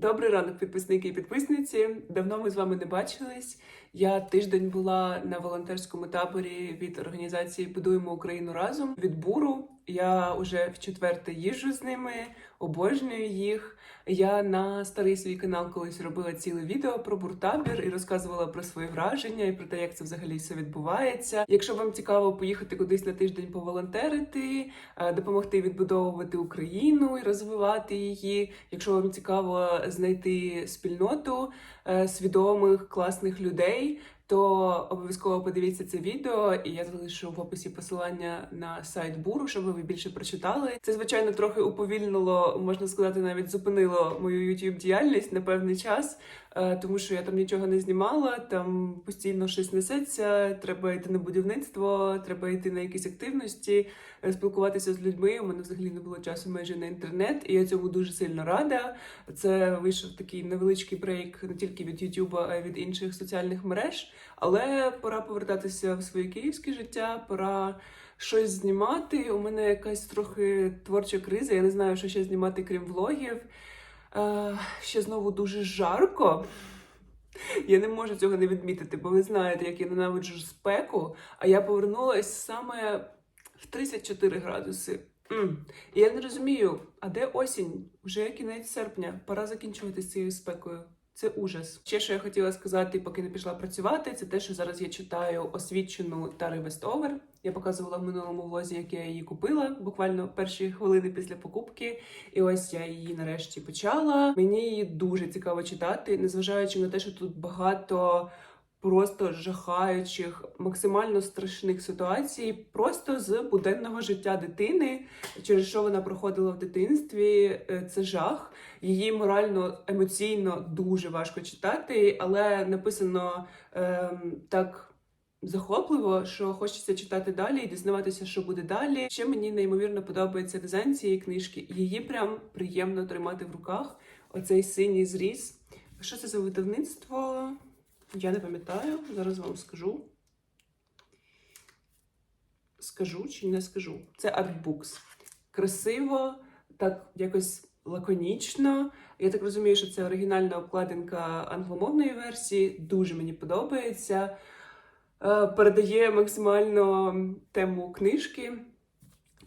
Добрий ранок, підписники і підписниці. Давно ми з вами не бачились. Я тиждень була на волонтерському таборі від організації Будуємо Україну разом від буру. Я вже в четверте їжджу з ними, обожнюю їх. Я на старий свій канал колись робила ціле відео про буртабір і розказувала про свої враження і про те, як це взагалі все відбувається. Якщо вам цікаво поїхати кудись на тиждень поволонтерити, е, допомогти відбудовувати Україну і розвивати її. Якщо вам цікаво знайти спільноту е, свідомих класних людей, то обов'язково подивіться це відео, і я залишу в описі посилання на сайт Буру, щоб ви більше прочитали. Це звичайно трохи уповільнило, можна сказати, навіть зупинило мою youtube діяльність на певний час, е, тому що я там нічого не знімала, там постійно щось несеться. Треба йти на будівництво, треба йти на якісь активності, е, спілкуватися з людьми. У мене взагалі не було часу майже на інтернет, і я цьому дуже сильно рада. Це вийшов такий невеличкий брейк не тільки від Ютуба, а й від інших соціальних мереж. Але пора повертатися в своє київське життя, пора щось знімати. У мене якась трохи творча криза. Я не знаю, що ще знімати, крім влогів. Е, ще знову дуже жарко. Я не можу цього не відмітити, бо ви знаєте, як я ненавиджу спеку, а я повернулася саме в 34 градуси. М. І я не розумію, а де осінь? Вже кінець серпня, пора закінчувати з цією спекою. Це ужас. Ще що я хотіла сказати, поки не пішла працювати, це те, що зараз я читаю освічену Тари Вестовер. Я показувала в минулому влозі, як я її купила, буквально перші хвилини після покупки. І ось я її нарешті почала. Мені її дуже цікаво читати, незважаючи на те, що тут багато. Просто жахаючих, максимально страшних ситуацій, просто з буденного життя дитини, через що вона проходила в дитинстві. Е, Це жах. Її морально, емоційно дуже важко читати, але написано ем, так захопливо, що хочеться читати далі і дізнаватися, що буде далі. Ще мені неймовірно подобається дизайн цієї книжки. Її прям приємно тримати в руках. Оцей синій зріз. Що це за видавництво? Я не пам'ятаю, зараз вам скажу. Скажу чи не скажу. Це Artbooks. Красиво, так якось лаконічно. Я так розумію, що це оригінальна обкладинка англомовної версії. Дуже мені подобається. Е, Передає максимально тему книжки.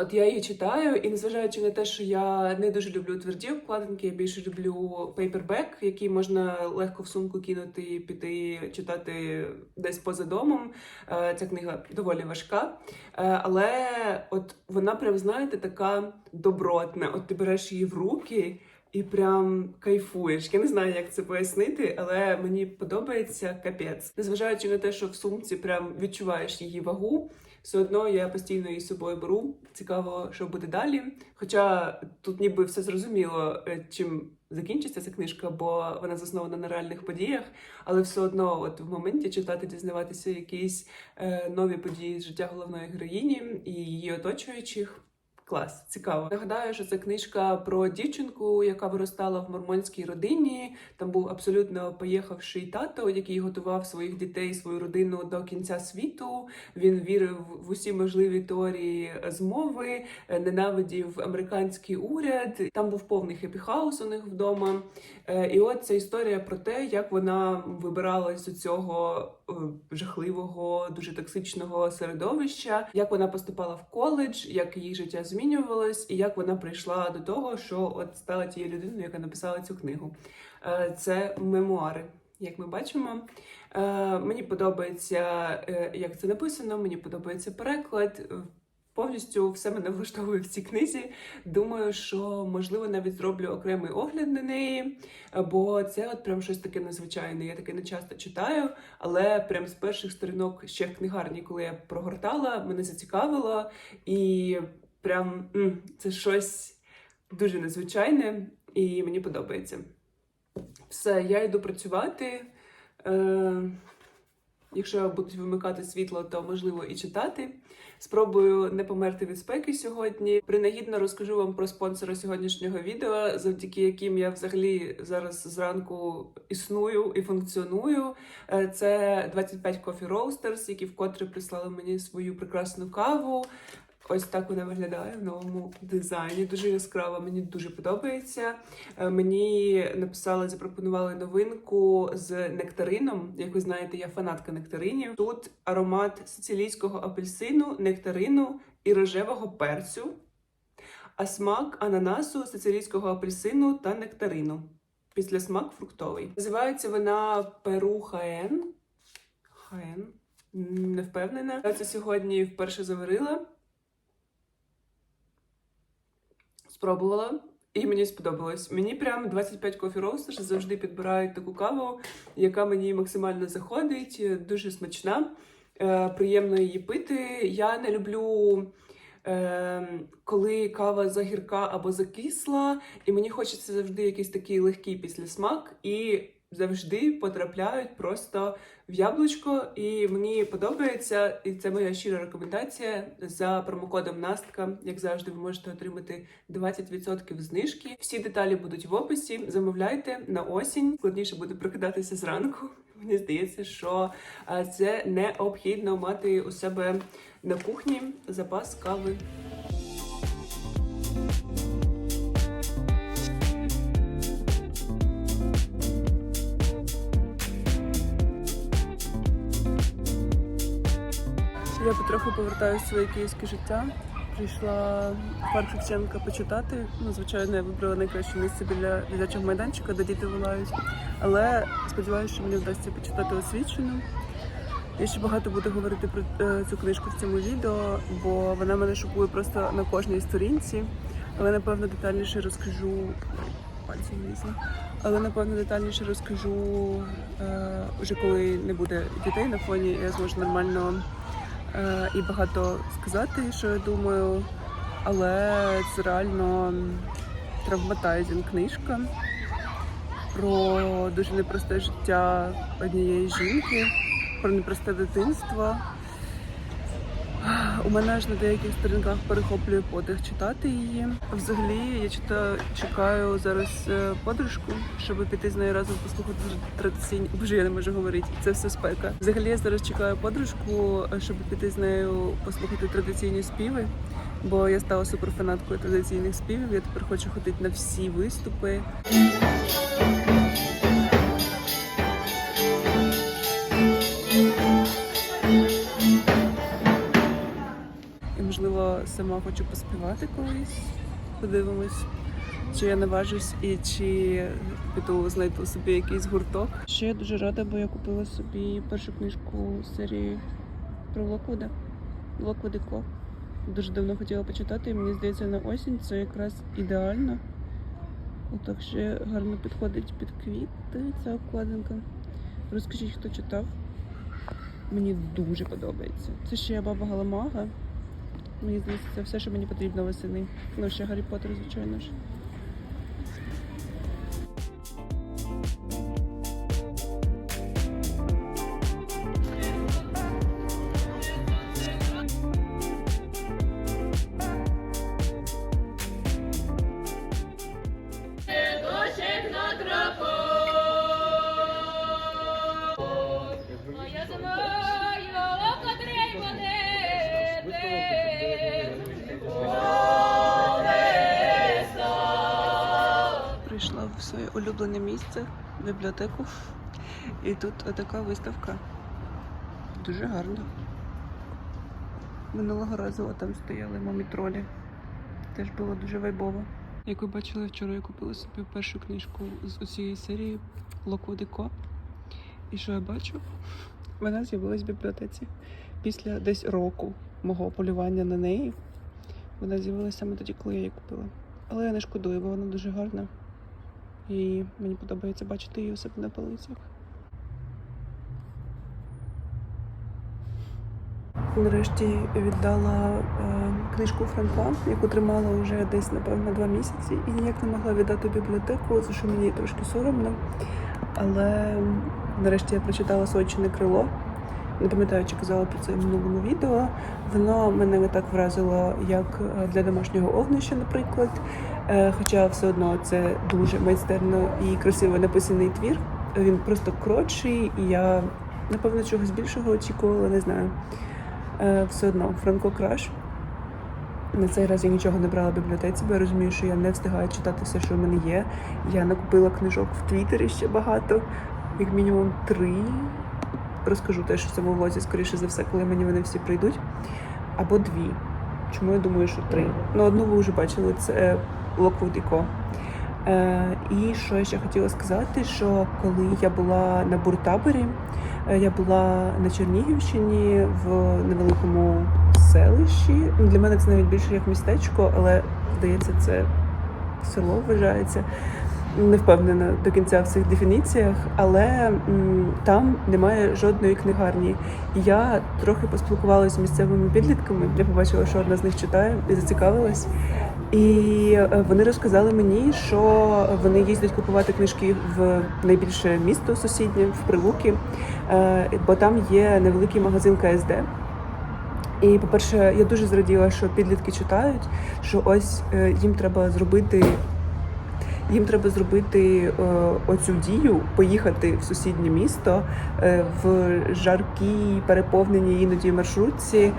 От я її читаю, і незважаючи на те, що я не дуже люблю тверді обкладинки, я більше люблю пейпербек, який можна легко в сумку кинути і піти читати десь поза домом. Е, Ця книга доволі важка. Е, Але от вона прям, знаєте, така добротна. От ти береш її в руки. І прям кайфуєш. Я не знаю, як це пояснити, але мені подобається капець. Незважаючи на те, що в сумці прям відчуваєш її вагу, все одно я постійно її з собою беру. Цікаво, що буде далі. Хоча тут ніби все зрозуміло, е, чим закінчиться ця книжка, бо вона заснована на реальних подіях, але все одно, от в моменті читати, дізнаватися якісь е, нові події з життя головної героїні і її оточуючих. Клас, цікаво. Нагадаю, що це книжка про дівчинку, яка виростала в мормонській родині. Там був абсолютно поїхавший тато, який готував своїх дітей, свою родину до кінця світу. Він вірив в усі можливі теорії змови, е, ненавидів американський уряд. Там був повний хеппі-хаус у них вдома. Е, І от ця історія про те, як вона вибиралась у цього е, жахливого, дуже токсичного середовища, як вона поступала в коледж, як її життя змінювалось, і як вона прийшла до того, що от стала тією людиною, яка написала цю книгу. Е, Це мемуари. Як ми бачимо, Е, мені подобається, е, як це написано, мені подобається переклад. Повністю все мене влаштовує в цій книзі. Думаю, що можливо навіть зроблю окремий огляд на неї, бо це от прям щось таке незвичайне. Я таке не часто читаю, але прям з перших сторінок ще в книгарні, коли я прогортала, мене зацікавило, і прям це щось дуже незвичайне, і мені подобається. Все, я йду працювати. Е, Якщо будуть вимикати світло, то можливо і читати. Спробую не померти від спеки сьогодні. Принагідно розкажу вам про спонсора сьогоднішнього відео, завдяки яким я взагалі зараз зранку існую і функціоную. Е, Це 25 Coffee Roasters, які вкотре прислали мені свою прекрасну каву. Ось так вона виглядає в новому дизайні. Дуже яскрава, мені дуже подобається. Е, Мені написали, запропонували новинку з нектарином. Як ви знаєте, я фанатка нектаринів. Тут аромат сицилійського апельсину, нектарину і рожевого перцю, а смак ананасу, сицилійського апельсину та нектарину. Після смак фруктовий. Називається вона Перу Хаен. Хаен. Не впевнена. Я це сьогодні вперше заварила. Спробувала. І мені сподобалось. Мені прям 25 кофі роустерс завжди підбирають таку каву, яка мені максимально заходить, дуже смачна, е, приємно її пити. Я не люблю, е, коли кава загірка або закисла, і мені хочеться завжди якийсь такий легкий післясмак, і завжди потрапляють просто в яблучко. І мені подобається, і це моя щира рекомендація. За промокодом Настка, як завжди, ви можете отримати 20% знижки. Всі деталі будуть в описі. Замовляйте на осінь. Складніше буде прокидатися зранку. Мені здається, що е, це необхідно мати у себе на кухні запас кави. Я потроху повертаюся в своє київське життя. Прийшла в парк Шевченка почитати. Ну, звичайно, я вибрала найкраще місце біля дитячого майданчика, де діти волають. Але сподіваюся, що мені вдасться почитати освічену. Я ще багато буду говорити про е, цю книжку в цьому відео, бо вона мене шокує просто на кожній сторінці. Але напевно детальніше розкажу пальці влізли. Але напевно детальніше розкажу е, вже коли не буде дітей на фоні, я зможу нормально і багато сказати, що я думаю. Але це реально травматайзінг книжка про дуже непросте життя однієї жінки, про непросте дитинство. У мене аж на деяких сторінках перехоплює подих читати її. Взагалі, я читаю, чекаю зараз е, подружку, щоб піти з нею разом послухати традиційні. Боже, я не можу говорити. Це все спека. Взагалі, я зараз чекаю подружку, е, щоб піти з нею послухати традиційні співи. Бо я стала суперфанаткою традиційних співів. Я тепер хочу ходити на всі виступи. Сама хочу поспівати колись. Подивимось, чи я наважусь і чи піду знайду собі якийсь гурток. Ще я дуже рада, бо я купила собі першу книжку серії про Локвуда. Локвуд і Ко. Дуже давно хотіла почитати, і мені здається, на осінь це якраз ідеально. Отак ще гарно підходить під квіти ця обкладинка. Розкажіть, хто читав. Мені дуже подобається. Це ще баба Галамага. Мені здається, це все, що мені потрібно восени. Ну, ще Гаррі Поттер, звичайно ж. Улюблене місце, бібліотеку. І тут така виставка. Дуже гарна. Минулого разу там стояли мамі тролі. Теж було дуже вайбово. Як ви бачили, вчора я купила собі першу книжку з усієї серії Локводико. І що я бачу? Вона з'явилась в бібліотеці після десь року мого полювання на неї. Вона з'явилася саме тоді, коли я її купила. Але я не шкодую, бо вона дуже гарна. І мені подобається бачити її у себе на полицях. Нарешті віддала е, книжку Франка, яку тримала вже десь, напевно, два місяці, і ніяк не могла віддати бібліотеку, за що мені трошки соромно. Але нарешті я прочитала Сочине крило. Не пам'ятаю, чи казала про це в минулому відео. Воно мене не так вразило, як е, для домашнього огнища, наприклад. Е, Хоча все одно це дуже майстерно і красиво написаний твір. Він просто коротший, і я напевно чогось більшого очікувала, не знаю. Е, Все одно Франко Краш. На цей раз я нічого не брала в бібліотеці, бо я розумію, що я не встигаю читати все, що в мене є. Я накупила книжок в Твіттері ще багато, як мінімум три. Розкажу теж в цьому влозі, скоріше за все, коли мені вони всі прийдуть. Або дві. Чому я думаю, що три? Ну, одну ви вже бачили, це І Е, і що я ще хотіла сказати, що коли я була на буртаборі, е, я була на Чернігівщині в невеликому селищі. Ну, Для мене це навіть більше як містечко, але здається, це село вважається. Не впевнена до кінця в цих дефініціях, але там немає жодної книгарні. Я трохи поспілкувалася з місцевими підлітками. Я побачила, що одна з них читає і зацікавилась. І е, вони розказали мені, що вони їздять купувати книжки в найбільше місто сусіднє, в Прилуки, е, бо там є невеликий магазин КСД. І, по-перше, я дуже зраділа, що підлітки читають, що ось е, їм треба зробити. Їм треба зробити оцю дію, поїхати в сусіднє місто в жаркій, переповненій іноді маршрутці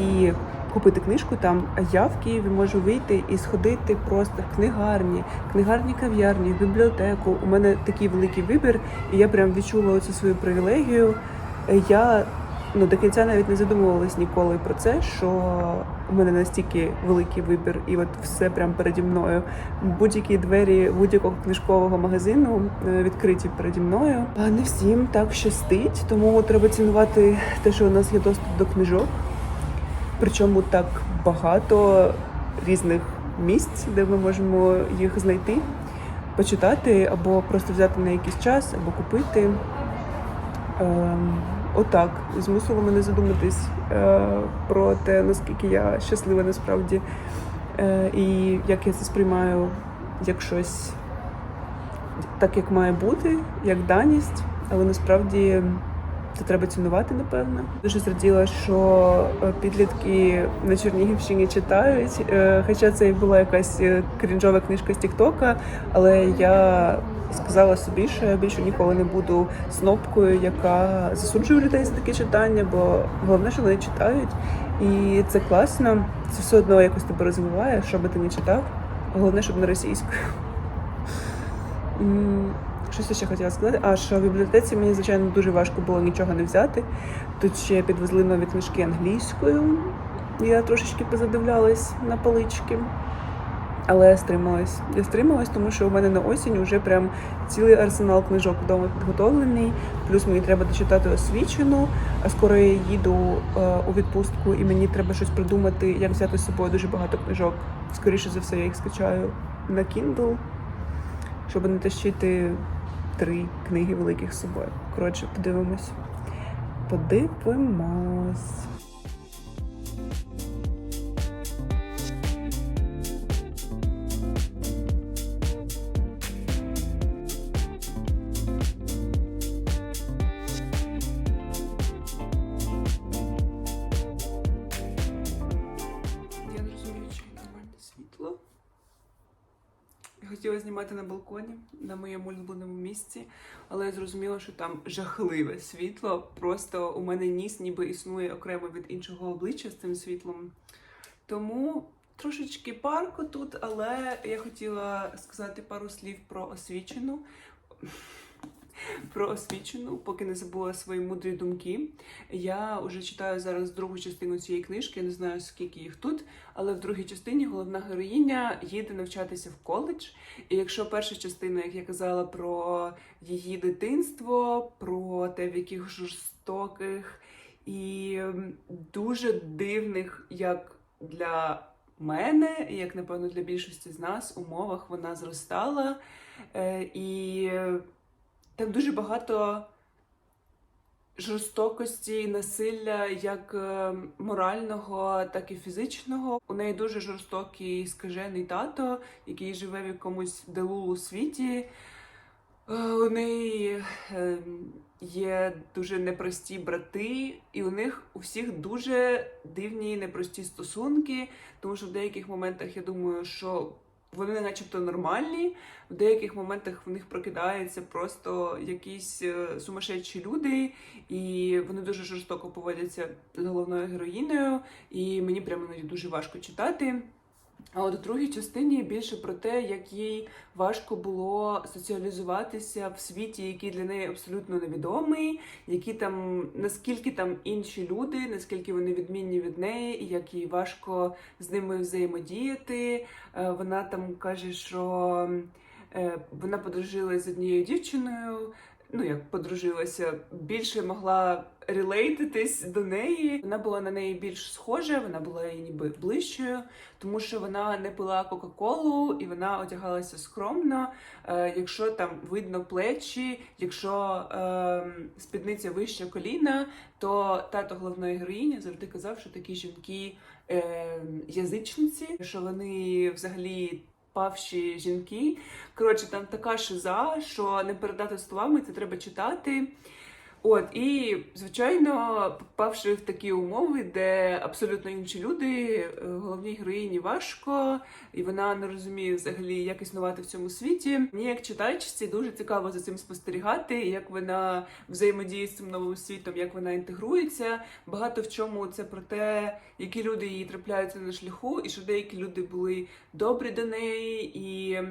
і купити книжку там. А я в Києві можу вийти і сходити просто в книгарні, книгарні кав'ярні, в бібліотеку. У мене такий великий вибір, і я прям відчула оцю свою привілегію. Я ну до кінця навіть не задумувалась ніколи про це, що у мене настільки великий вибір, і от все прямо переді мною. Будь-які двері будь-якого книжкового магазину е, відкриті переді мною. А не всім так щастить, тому треба цінувати те, що у нас є доступ до книжок. Причому так багато різних місць, де ми можемо їх знайти, почитати або просто взяти на якийсь час, або купити. Ем, отак. Змусило мене задуматись е, про те, наскільки я щаслива насправді, е, і як я це сприймаю як щось так, як має бути, як даність, але насправді це треба цінувати, напевно. Дуже зраділа, що е, підлітки на Чернігівщині читають. е, Хоча це і була якась е, крінжова книжка з Тіктока, але я сказала собі, що я більше ніколи не буду снопкою, яка засуджує людей за таке читання, бо головне, що вони читають, і це класно. Це все одно якось тебе розвиває, що би ти не читав. Головне, щоб не російською. Щось ще хотіла сказати. А що в бібліотеці мені, звичайно, дуже важко було нічого не взяти. Тут ще підвезли нові книжки англійською. Я трошечки позадивлялась на полички. Але я стрималась. Я стрималась, тому що у мене на осінь вже прям цілий арсенал книжок вдома підготовлений. Плюс мені треба дочитати освічену, а скоро я їду е, у відпустку, і мені треба щось придумати, як взяти з собою дуже багато книжок. Скоріше за все, я їх скачаю на Kindle, щоб не тащити три книги великих собою. Коротше, подивимось. Подивимось. Хотіла на балконі на моєму улюбленому місці, але я зрозуміла, що там жахливе світло. Просто у мене ніс ніби існує окремо від іншого обличчя з цим світлом. Тому трошечки парко тут, але я хотіла сказати пару слів про освічену. Про освічену, поки не забула свої мудрі думки. Я вже читаю зараз другу частину цієї книжки. Я не знаю скільки їх тут, але в другій частині головна героїня їде навчатися в коледж. І якщо перша частина, як я казала, про її дитинство, про те, в яких жорстоких і дуже дивних, як для мене, як напевно для більшості з нас, умовах вона зростала. Е, і там дуже багато жорстокості насилля, як е, морального, так і фізичного. У неї дуже жорстокий скажений тато, який живе в якомусь делулу світі. Е, У неї е, є дуже непрості брати, і у них у всіх дуже дивні непрості стосунки, тому що в деяких моментах я думаю, що вони начебто нормальні. В деяких моментах в них прокидаються просто якісь е, сумасшедші люди, і вони дуже жорстоко поводяться з головною героїною. і мені прямо дуже важко читати. А от у другій частині більше про те, як їй важко було соціалізуватися в світі, який для неї абсолютно невідомий, які там наскільки там інші люди, наскільки вони відмінні від неї, і як їй важко з ними взаємодіяти. Е, Вона там каже, що е, вона подружилась з однією дівчиною. Ну, як подружилася, більше могла релейтитись до неї. Вона була на неї більш схожа, вона була їй ніби ближчою, тому що вона не пила Кока-Колу і вона одягалася скромно. Е, якщо там видно плечі, якщо е, спідниця вища коліна, то тато головної героїні завжди казав, що такі жінки е, язичниці, що вони взагалі. Павші жінки. Коротше, там така шиза, що не передати словами, це треба читати. От, і, звичайно, попавши в такі умови, де абсолютно інші люди, е, головній героїні важко, і вона не розуміє взагалі, як існувати в цьому світі. Мені, як читачці, дуже цікаво за цим спостерігати, як вона взаємодіє з цим новим світом, як вона інтегрується. Багато в чому це про те, які люди їй трапляються на шляху, і що деякі люди були добрі до неї і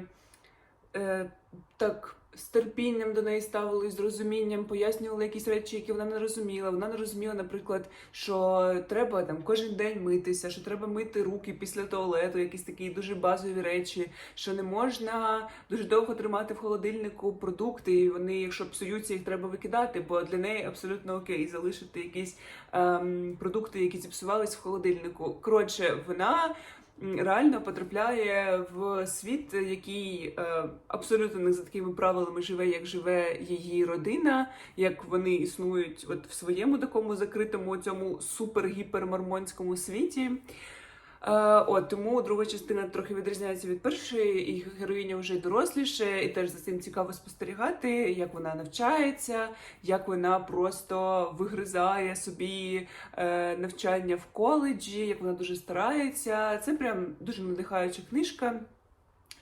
е, так з терпінням до неї ставились, з розумінням, пояснювали якісь речі, які вона не розуміла. Вона не розуміла, наприклад, що треба там кожен день митися, що треба мити руки після туалету, якісь такі дуже базові речі, що не можна дуже довго тримати в холодильнику продукти, і вони, якщо псуються, їх треба викидати, бо для неї абсолютно окей залишити якісь ем, продукти, які зіпсувались в холодильнику. Коротше, вона реально потрапляє в світ, який е, абсолютно не за такими правилами живе, як живе її родина, як вони існують от в своєму такому закритому цьому супер-гіпермормонському світі. Е, от тому друга частина трохи відрізняється від першої, і героїня вже доросліше, і теж за цим цікаво спостерігати, як вона навчається, як вона просто вигризає собі е, навчання в коледжі, як вона дуже старається. Це прям дуже надихаюча книжка.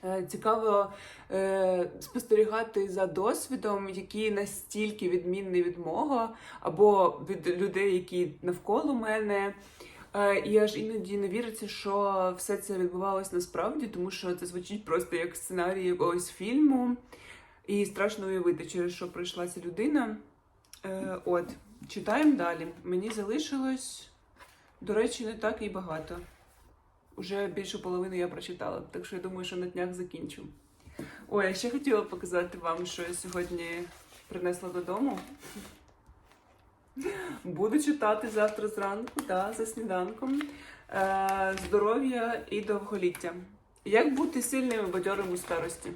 Е, Цікаво е, спостерігати за досвідом, який настільки відмінний від мого, або від людей, які навколо мене. Е, і аж іноді не віриться, що все це відбувалось насправді, тому що це звучить просто як сценарій якогось фільму. І страшно уявити, через що пройшла ця людина. Е, от, читаємо далі. Мені залишилось, до речі, не так і багато. Уже більшу половину я прочитала, так що я думаю, що на днях закінчу. Ой, я ще хотіла показати вам, що я сьогодні принесла додому. Буду читати завтра зранку, да, за сніданком. Е, здоров'я і довголіття. Як бути сильним і бадьорим у старості?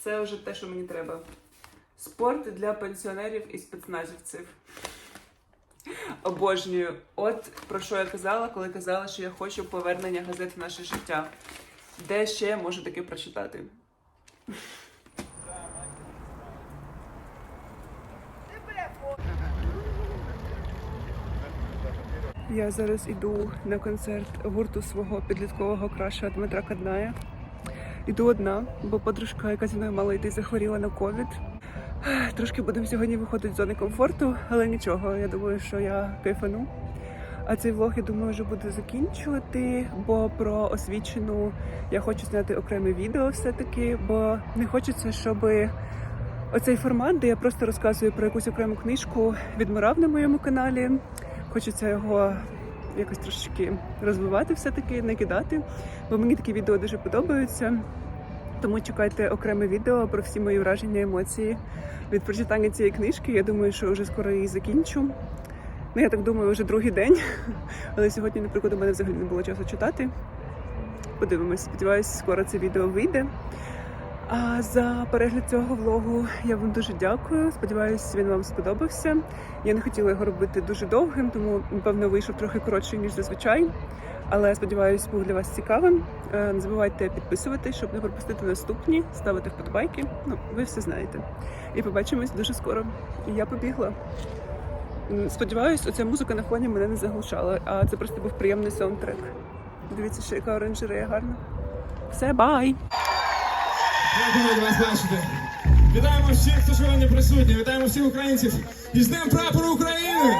Це вже те, що мені треба. Спорт для пенсіонерів і спецназівців. Обожнюю. От про що я казала, коли казала, що я хочу повернення газет в наше життя. Де ще я можу таке прочитати? Я зараз іду на концерт гурту свого підліткового краша Дмитра Кадная. Іду одна, бо подружка, яка зі мною мала йти, захворіла на ковід. Трошки будемо сьогодні виходити з зони комфорту, але нічого. Я думаю, що я кайфану. А цей влог, я думаю, вже буду закінчувати, бо про освічену я хочу зняти окреме відео все-таки, бо не хочеться, щоб оцей формат, де я просто розказую про якусь окрему книжку, відмирав на моєму каналі. Хочеться його якось трошечки розвивати, все-таки накидати, бо мені такі відео дуже подобаються. Тому чекайте окреме відео про всі мої враження, емоції від прочитання цієї книжки. Я думаю, що вже скоро її закінчу. Ну, я так думаю, вже другий день. Але сьогодні, наприклад, у мене взагалі не було часу читати. Подивимось, сподіваюся, скоро це відео вийде. А за перегляд цього влогу я вам дуже дякую. Сподіваюсь, він вам сподобався. Я не хотіла його робити дуже довгим, тому напевно вийшов трохи коротший ніж зазвичай. Але сподіваюсь, був для вас цікавим. Е, Не забувайте підписуватись, щоб не пропустити наступні, ставити вподобайки. Ну, ви все знаєте. І побачимось дуже скоро. І я побігла. Сподіваюсь, оця музика на фоні мене не заглушала, а це просто був приємний саундтрек. Дивіться, що яка оранжерея гарна. Все, бай! Дякую вас бачити. Вітаємо всіх, хто сьогодні присутній. Вітаємо всіх українців. І з Днем прапору України!